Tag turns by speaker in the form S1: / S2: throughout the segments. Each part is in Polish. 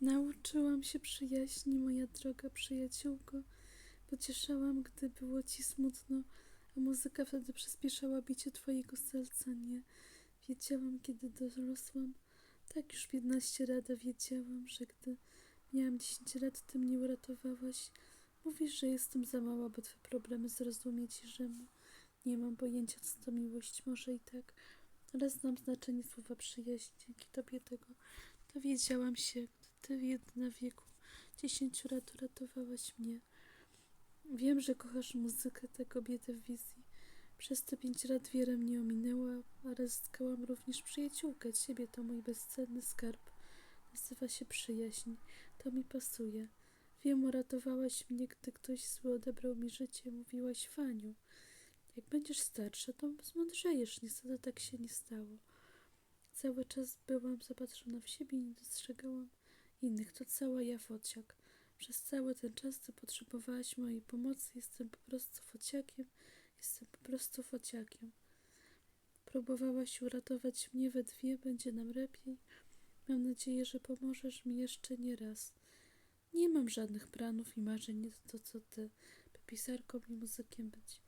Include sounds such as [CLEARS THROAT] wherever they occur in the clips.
S1: Nauczyłam się przyjaźni, moja droga przyjaciółko. Pocieszałam, gdy było ci smutno, a muzyka wtedy przyspieszała bicie twojego serca, nie? Wiedziałam, kiedy dorosłam. Tak już 15 lata wiedziałam, że gdy miałam 10 lat, ty mnie uratowałaś. Mówisz, że jestem za mała, by twoje problemy zrozumieć i że nie mam pojęcia, co to miłość. Może i tak, ale znam znaczenie słowa przyjaźń. Dzięki tobie tego dowiedziałam się, ty jedna wieku 10 lat uratowałaś mnie. Wiem, że kochasz muzykę, tę kobietę w wizji. Przez te pięć lat wiele mnie ominęła, ale zyskałam również przyjaciółkę. Ciebie to mój bezcenny skarb. Nazywa się przyjaźń. To mi pasuje. Wiem, uratowałaś mnie, gdy ktoś zły odebrał mi życie. Mówiłaś, Faniu, jak będziesz starsza, to zmądrzejesz. Niestety tak się nie stało. Cały czas byłam zapatrzona w siebie i nie dostrzegałam innych. To cała ja fociak. Przez cały ten czas, gdy potrzebowałaś mojej pomocy, jestem po prostu fociakiem. Jestem po prostu fociakiem. Próbowałaś uratować mnie we dwie, będzie nam lepiej. Mam nadzieję, że pomożesz mi jeszcze nie raz. Nie mam żadnych planów i marzeń, nie to co ty, by pisarką i muzykiem być.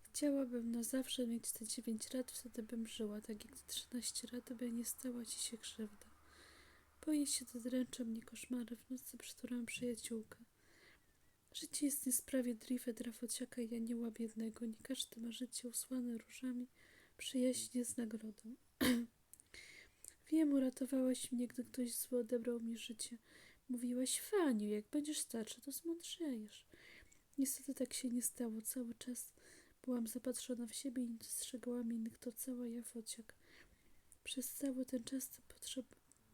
S1: Chciałabym na zawsze mieć te dziewięć lat, wtedy bym żyła, tak jak te trzynaście lat, by nie stała ci się krzywda. Boję się, że mnie koszmary w nocy, przytulam przyjaciółkę. Życie jest niesprawiedliwe dla fociaka i anioła biednego. Nie każdy ma życie usłane różami. Przyjaźń jest nagrodą. [CLEARS THROAT] Wiem, uratowałaś mnie, gdy ktoś zły odebrał mi życie. Mówiłaś, Faniu, jak będziesz starsza, to zmądrzejesz. Niestety tak się nie stało. Cały czas byłam zapatrzona w siebie i nie dostrzegałam innych. To cała ja fociak. Przez cały ten czas ty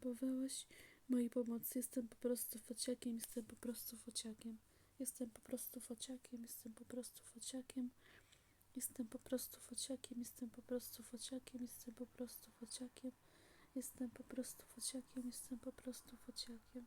S1: potrzebowałaś mojej pomocy. Jestem po prostu fociakiem, jestem po prostu fociakiem. Jestem po prostu fociakiem, jestem po prostu fociakiem. Jestem po prostu fociakiem, jestem po prostu fociakiem, jestem po prostu fociakiem. Jestem po prostu fociakiem, jestem po prostu fociakiem.